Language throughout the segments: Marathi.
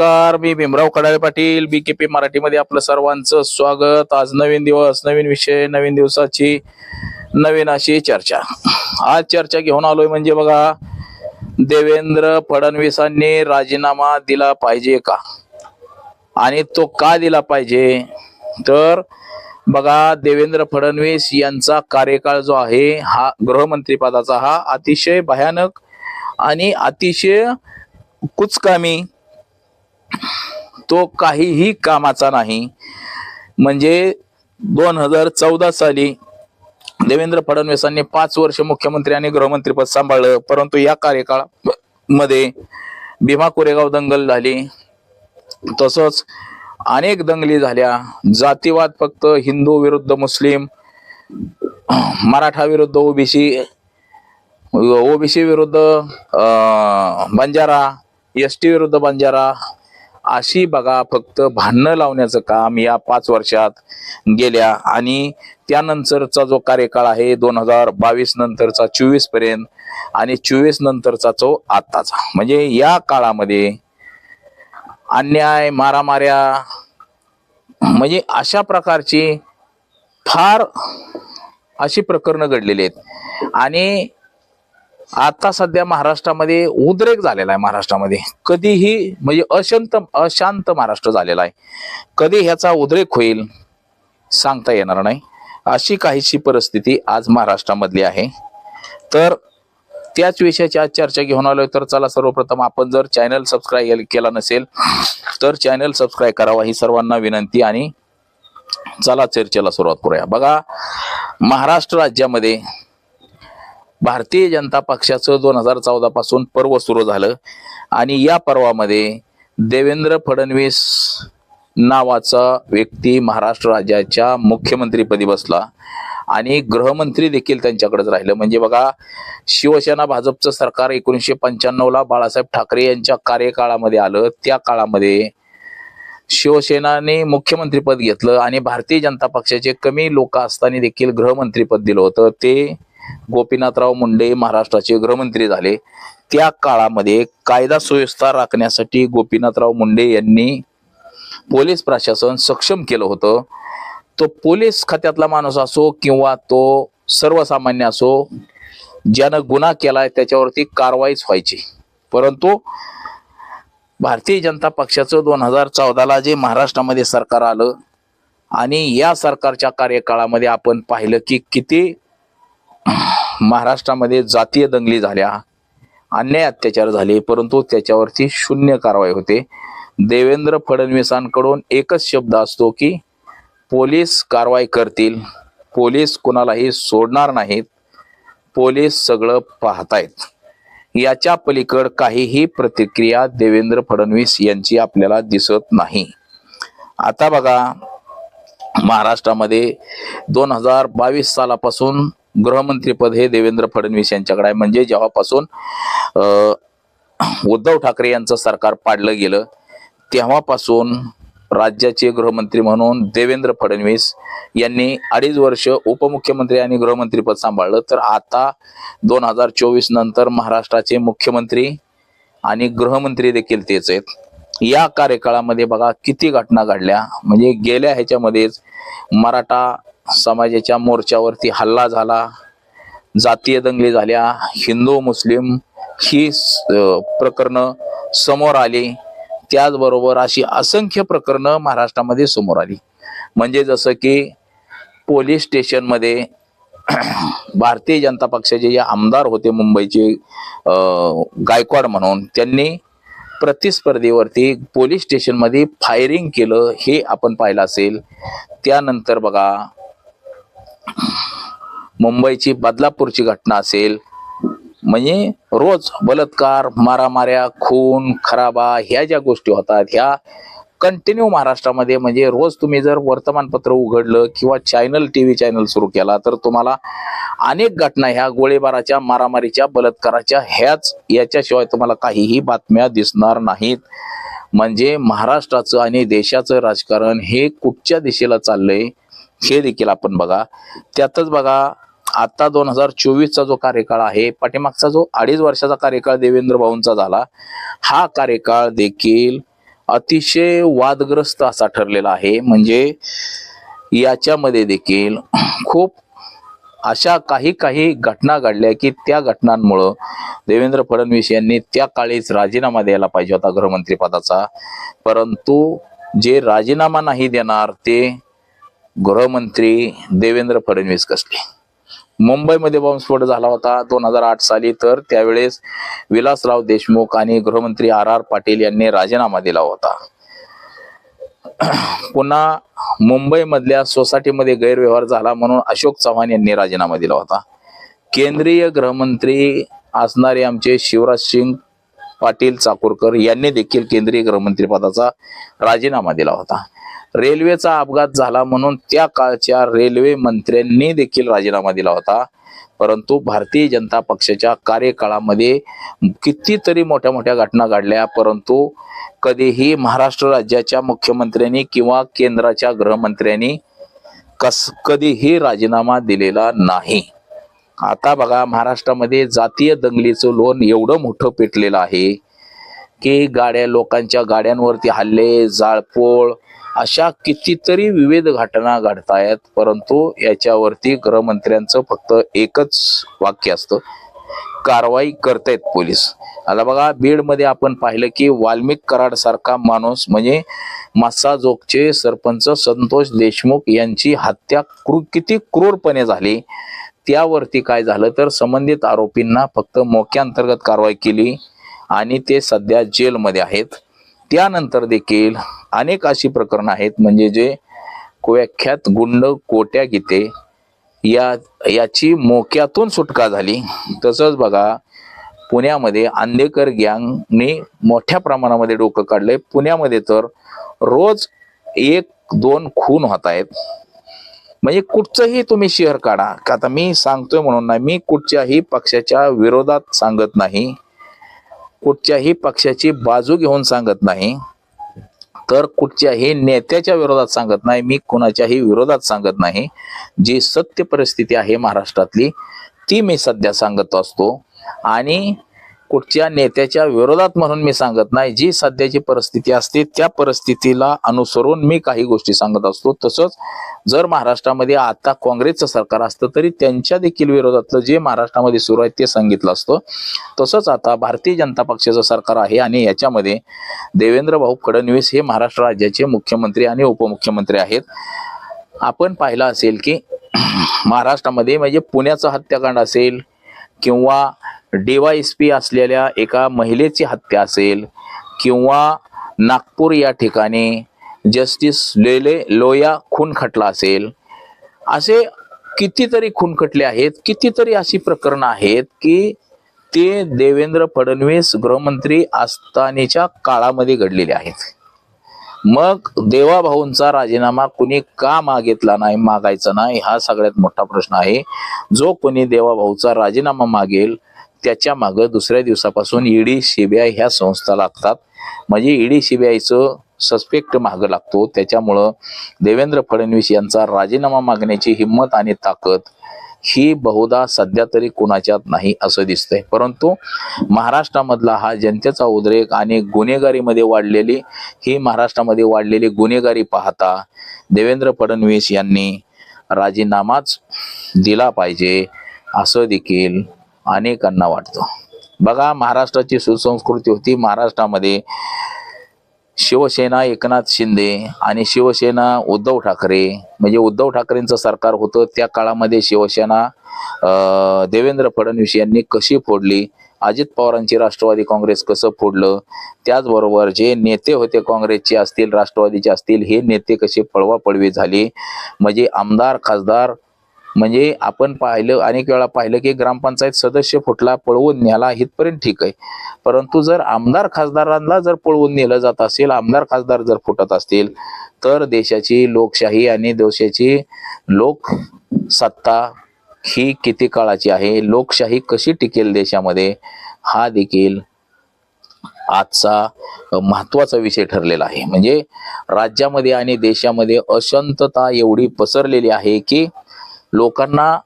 नमस्कार मी भीमराव कडाळे पाटील बी केपी मराठीमध्ये आपलं सर्वांचं स्वागत. आज नवीन दिवस नवीन विषय नवीन दिवसाची नवीन अशी चर्चा. आज चर्चा घेऊन आलोय म्हणजे बघा देवेंद्र फडणवीसांनी राजीनामा दिला पाहिजे का? आणि तो का दिला पाहिजे? तर बघा देवेंद्र फडणवीस यांचा कार्यकाळ जो आहे हा गृहमंत्रीपदाचा हा अतिशय भयानक आणि अतिशय कुचकामी तो काहीही कामाचा नाही. म्हणजे दोन हजार चौदा साली देवेंद्र फडणवीसांनी पाच वर्ष मुख्यमंत्री आणि गृहमंत्रीपद सांभाळलं. परंतु या कार्यकाळामध्ये भीमा कोरेगाव दंगल झाली. तसंच अनेक दंगली झाल्या. जातीवाद फक्त हिंदू विरुद्ध मुस्लिम मराठा विरुद्ध ओबीसी ओबीसी विरुद्ध बंजारा एस टी विरुद्ध बंजारा अशी बघा फक्त भांडणं लावण्याचं काम या पाच वर्षात गेल्या आणि त्यानंतरचा जो कार्यकाळ आहे दोन हजार बावीस नंतरचा चोवीसपर्यंत आणि चोवीस नंतरचा तो आत्ताचा. म्हणजे या काळामध्ये अन्याय मारामाऱ्या म्हणजे अशा प्रकारची फार अशी प्रकरणं घडलेली आहेत. आणि आता सध्या महाराष्ट्रामध्ये उद्रेक झालेला आहे महाराष्ट्रामध्ये. कधीही म्हणजे अशांत अशांत महाराष्ट्र झालेला आहे. कधी ह्याचा उद्रेक होईल सांगता येणार नाही. अशी काहीशी परिस्थिती आज महाराष्ट्रामधली आहे. तर त्याच विषयाची आज चर्चा घेऊन आलोय. तर चला सर्वप्रथम आपण जर चॅनल सबस्क्राईब केला नसेल तर चॅनल सबस्क्राईब करावा ही सर्वांना विनंती आणि चला चर्चेला सुरुवात करूया. बघा महाराष्ट्र राज्यामध्ये भारतीय जनता पक्षाचं दोन हजार चौदा पासून पर्व सुरू झालं. आणि या पर्वामध्ये देवेंद्र फडणवीस नावाचा व्यक्ती महाराष्ट्र राज्याच्या मुख्यमंत्रीपदी बसला. आणि गृहमंत्री देखील त्यांच्याकडेच राहिलं. म्हणजे बघा शिवसेना भाजपचं सरकार एकोणीसशे पंच्याण्णवला बाळासाहेब ठाकरे यांच्या कार्यकाळामध्ये आलं. त्या काळामध्ये शिवसेनाने मुख्यमंत्रीपद घेतलं आणि भारतीय जनता पक्षाचे कमी लोक असताना देखील गृहमंत्रीपद दिलं होतं. ते गोपीनाथराव मुंडे महाराष्ट्राचे गृहमंत्री झाले. त्या काळामध्ये कायदा सुव्यवस्था राखण्यासाठी गोपीनाथराव मुंडे यांनी पोलीस प्रशासन सक्षम केलं होतं. तो पोलीस खात्यातला माणूस असो किंवा तो सर्वसामान्य असो ज्यानं गुन्हा केलाय त्याच्यावरती कारवाईच व्हायची. परंतु भारतीय जनता पक्षाचं दोन हजार चौदाला जे महाराष्ट्रामध्ये सरकार आलं आणि या सरकारच्या कार्यकाळामध्ये आपण पाहिलं की किती महाराष्ट्रामध्ये जातीय दंगली झाल्या अन्याय अत्याचार झाले परंतु त्याच्यावरती शून्य कारवाई होते. देवेंद्र फडणवीसांकडून एकच शब्द असतो की पोलीस कारवाई करतील. पोलीस कुणालाही सोडणार नाहीत. पोलीस सगळं पाहतायत. याच्या पलीकड काहीही प्रतिक्रिया देवेंद्र फडणवीस यांची आपल्याला दिसत नाही. आता बघा महाराष्ट्रामध्ये दोन हजार बावीस सालापासून गृहमंत्रीपद हे देवेंद्र फडणवीस यांच्याकडे आहे. म्हणजे जेव्हापासून उद्धव ठाकरे यांचं सरकार पाडलं गेलं तेव्हापासून राज्याचे गृहमंत्री म्हणून देवेंद्र फडणवीस यांनी अडीच वर्ष उपमुख्यमंत्री आणि गृहमंत्रीपद सांभाळलं. तर आता दोन हजार चोवीस नंतर महाराष्ट्राचे मुख्यमंत्री आणि गृहमंत्री देखील तेच आहेत. या कार्यकाळामध्ये बघा किती घटना घडल्या. म्हणजे गेल्या ह्याच्यामध्येच मराठा समाजाच्या मोर्चावरती हल्ला झाला जातीय दंगली झाल्या हिंदू मुस्लिम ही प्रकरणं समोर आली. त्याचबरोबर अशी असंख्य प्रकरणं महाराष्ट्रामध्ये समोर आली. म्हणजे जसं की पोलीस स्टेशनमध्ये भारतीय जनता पक्षाचे जे आमदार होते मुंबईचे गायकवाड म्हणून त्यांनी प्रतिस्पर्धीवरती पोलीस स्टेशनमध्ये फायरिंग केलं हे आपण पाहिलं असेल. त्यानंतर बघा मुंबईची बदलापूरची घटना असेल म्हणजे रोज बलात्कार मारामाऱ्या खून खराबा ह्या ज्या गोष्टी होतात ह्या कंटिन्यू महाराष्ट्रामध्ये म्हणजे रोज तुम्ही जर वर्तमानपत्र उघडलं किंवा चॅनल टी व्ही चॅनल सुरू केला तर तुम्हाला अनेक घटना ह्या गोळीबाराच्या मारामारीच्या बलात्काराच्या ह्याच याच्याशिवाय तुम्हाला काहीही बातम्या दिसणार नाहीत. म्हणजे महाराष्ट्राचं आणि देशाचं राजकारण हे कुठच्या दिशेला चाललंय? हे देखील आपण बघा. त्यातच बघा आता दोन हजार चोवीसचा जो कार्यकाळ आहे पाठीमागचा जो अडीच वर्षाचा कार्यकाळ देवेंद्र भाऊंचा झाला हा कार्यकाळ देखील अतिशय वादग्रस्त असा ठरलेला आहे. म्हणजे याच्यामध्ये देखील खूप अशा काही काही घटना घडल्या की त्या घटनांमुळं देवेंद्र फडणवीस यांनी त्या काळीच राजीनामा द्यायला पाहिजे होता गृहमंत्री पदाचा. परंतु जे राजीनामा नाही देणार ते गृहमंत्री देवेंद्र फडणवीस कसले? मुंबईमध्ये बॉम्बस्फोट झाला होता दोन हजार आठ साली तर त्यावेळेस विलासराव देशमुख आणि गृहमंत्री आर आर पाटील यांनी राजीनामा दिला होता. पुन्हा मुंबईमधल्या सोसायटीमध्ये गैरव्यवहार झाला म्हणून अशोक चव्हाण यांनी राजीनामा दिला होता. केंद्रीय गृहमंत्री असणारे आमचे शिवराज सिंग पाटील चाकूरकर यांनी देखील केंद्रीय गृहमंत्री पदाचा राजीनामा दिला होता. रेल्वेचा अपघात झाला म्हणून त्या काळच्या रेल्वे मंत्र्यांनी देखील राजीनामा दिला होता. परंतु भारतीय जनता पक्षाच्या कार्यकाळामध्ये कितीतरी मोठ्या मोठ्या घटना घडल्या. परंतु कधीही महाराष्ट्र राज्याच्या मुख्यमंत्र्यांनी किंवा केंद्राच्या गृहमंत्र्यांनी कस कधीही राजीनामा दिलेला नाही. आता बघा महाराष्ट्रामध्ये जातीय दंगलीचं लोन एवढं मोठं पेटलेलं आहे की गाड्या लोकांच्या गाड्यांवरती हल्ले जाळपोळ अशा कितीतरी विविध घटना घडतायत परंतु याच्यावरती गृहमंत्र्यांचं फक्त एकच वाक्य असतं. कारवाई करतायत पोलीस. आता बघा बीडमध्ये आपण पाहिलं की वाल्मिक कराड सारखा माणूस म्हणजे मासाजोगचे सरपंच संतोष देशमुख यांची हत्या क्रू किती क्रूरपणे झाली. त्यावरती काय झालं तर संबंधित आरोपींना फक्त मोक्याअंतर्गत कारवाई केली आणि ते सध्या जेलमध्ये आहेत. त्यानंतर देखील अनेक अशी प्रकरणं आहेत म्हणजे जे कुव्याख्यात गुंड कोट्या गीते या याची मोक्यातून सुटका झाली. तसंच बघा पुण्यामध्ये आंदेकर गँगने मोठ्या प्रमाणामध्ये डोकं काढलंय. पुण्यामध्ये तर रोज एक दोन खून होत आहेत. म्हणजे कुठचंही तुम्ही शहर काढा. का आता मी सांगतोय म्हणून नाही मी कुठच्याही पक्षाच्या विरोधात सांगत नाही. कुठच्याही पक्षाची बाजू घेऊन सांगत नाही तर कुठच्याही नेत्याच्या विरोधात सांगत नाही मी कुणाच्याही विरोधात सांगत नाही. जी सत्य परिस्थिती आहे महाराष्ट्रातली ती मी सध्या सांगत असतो. आणि कुठच्या नेत्याच्या विरोधात म्हणून मी सांगत नाही. जी सध्याची परिस्थिती असते त्या परिस्थितीला अनुसरून मी काही गोष्टी सांगत असतो. तसंच जर महाराष्ट्रामध्ये आता काँग्रेसचं सरकार असतं तरी त्यांच्या देखील विरोधातलं जे महाराष्ट्रामध्ये सुरू आहे ते सांगितलं असतं. तसंच आता भारतीय जनता पक्षाचं सरकार आहे आणि याच्यामध्ये देवेंद्र भाऊ फडणवीस हे महाराष्ट्र राज्याचे मुख्यमंत्री आणि उपमुख्यमंत्री आहेत. आपण पाहिलं असेल की महाराष्ट्रामध्ये म्हणजे पुण्याचं हत्याकांड असेल किंवा डीवायएसपी असलेल्या एका महिलेची हत्या असेल किंवा नागपूर या ठिकाणी जस्टिस लेले लोया खून खटला असेल असे कितीतरी खून खटले आहेत कितीतरी अशी प्रकरणं आहेत की ते देवेंद्र फडणवीस गृहमंत्री असतानाच्या काळामध्ये घडलेले आहेत. मग देवाभाऊंचा राजीनामा कुणी का मागितला नाही मागायचा नाही हा सगळ्यात मोठा प्रश्न आहे. जो कोणी देवाभाऊचा राजीनामा मागेल त्याच्या मागं दुसऱ्या दिवसापासून ईडी सीबीआय ह्या संस्था लागतात. म्हणजे ईडी सीबीआयचं सस्पेक्ट मागं लागतो. त्याच्यामुळं देवेंद्र फडणवीस यांचा राजीनामा मागण्याची हिंमत आणि ताकद ही बहुधा सध्या तरी कुणाच्यात नाही असं दिसतंय. परंतु महाराष्ट्रामधला हा जनतेचा उद्रेक आणि गुन्हेगारीमध्ये वाढलेली ही महाराष्ट्रामध्ये वाढलेली गुन्हेगारी पाहता देवेंद्र फडणवीस यांनी राजीनामाच दिला पाहिजे असं देखील अनेकांना वाटतो. बघा महाराष्ट्राची सुसंस्कृती होती. महाराष्ट्रामध्ये शिवसेना एकनाथ शिंदे आणि शिवसेना उद्धव ठाकरे म्हणजे उद्धव ठाकरेंचं सरकार होतं. त्या काळामध्ये शिवसेना देवेंद्र फडणवीस यांनी कशी फोडली? अजित पवारांची राष्ट्रवादी काँग्रेस कसं फोडलं? त्याचबरोबर जे नेते होते काँग्रेसचे असतील राष्ट्रवादीचे असतील हे नेते कसे पळवापळवी झाले? म्हणजे आमदार खासदार म्हणजे आपण पाहिलं अनेक वेळा पाहिलं की ग्रामपंचायत सदस्य फुटला पळवून न्याला इथपर्यंत ठीक आहे. परंतु जर आमदार खासदारांना जर पळवून नेलं जात असेल आमदार खासदार जर फुटत असतील तर देशाची लोकशाही आणि देशाची लोक सत्ता ही किती काळाची आहे लोकशाही कशी टिकेल देशामध्ये हा देखील आजचा महत्त्वाचा विषय ठरलेला आहे. म्हणजे राज्यामध्ये आणि देशामध्ये अशांतता एवढी पसरलेली आहे की लोकांना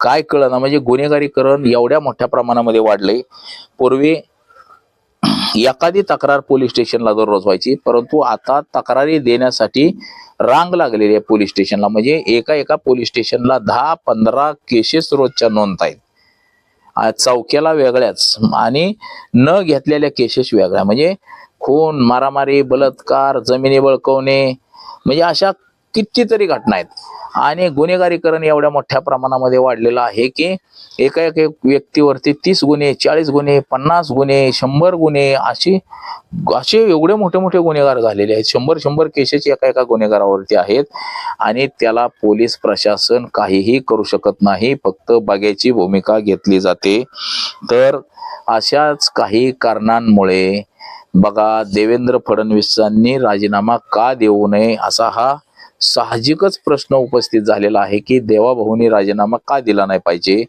काय कळना म्हणजे गुन्हेगारीकरण एवढ्या मोठ्या प्रमाणामध्ये वाढले पूर्वी एखादी तक्रार पोलीस स्टेशनला दररोज व्हायची परंतु आता तक्रारी देण्यासाठी रांग लागलेली आहे पोलीस स्टेशनला. म्हणजे एका एका पोलीस स्टेशनला दहा पंधरा केसेस रोजच्या नोंद आहेत. चौक्याला वेगळ्याच आणि न घेतलेल्या केसेस वेगळ्या. म्हणजे खून मारामारी बलात्कार जमिनी बळकवणे म्हणजे अशा कितीतरी घटना आहेत. आणि गुन्हेगारीकरण एवढ्या मोठ्या प्रमाणामध्ये वाढलेलं आहे की एका एक व्यक्तीवरती तीस गुन्हे चाळीस गुन्हे पन्नास गुन्हे शंभर गुन्हे अशी असे एवढे मोठे मोठे गुन्हेगार झालेले आहेत. शंभर शंभर केसेस एका एका गुन्हेगारावरती आहेत. आणि त्याला पोलीस प्रशासन काहीही करू शकत नाही. फक्त बागेची भूमिका घेतली जाते. तर अशाच काही कारणांमुळे बघा देवेंद्र फडणवीसांनी राजीनामा का देऊ नये असा हा साहजिकच प्रश्न उपस्थित झालेला आहे की देवाभाऊनी राजीनामा का दिला नाही पाहिजे?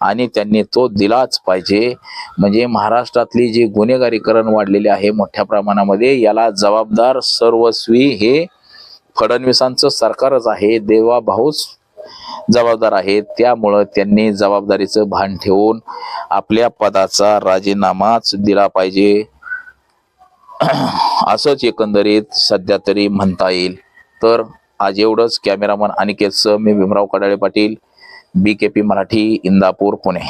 आणि त्यांनी तो दिलाच पाहिजे. म्हणजे महाराष्ट्रातली जी गुन्हेगारीकरण वाढलेली आहे मोठ्या प्रमाणामध्ये याला जबाबदार सर्वस्वी हे फडणवीसांचं सरकारच आहे. देवाभाऊच जबाबदार आहेत त्यामुळं त्यांनी जबाबदारीचं भान ठेवून आपल्या पदाचा राजीनामाच दिला पाहिजे. असंच एकंदरीत सध्या तरी म्हणता येईल. तर आज एवढंच. कॅमेरामन अनिकेतसह मी Bhimrao Kadale Patil B K P Marathi Indapur Pune.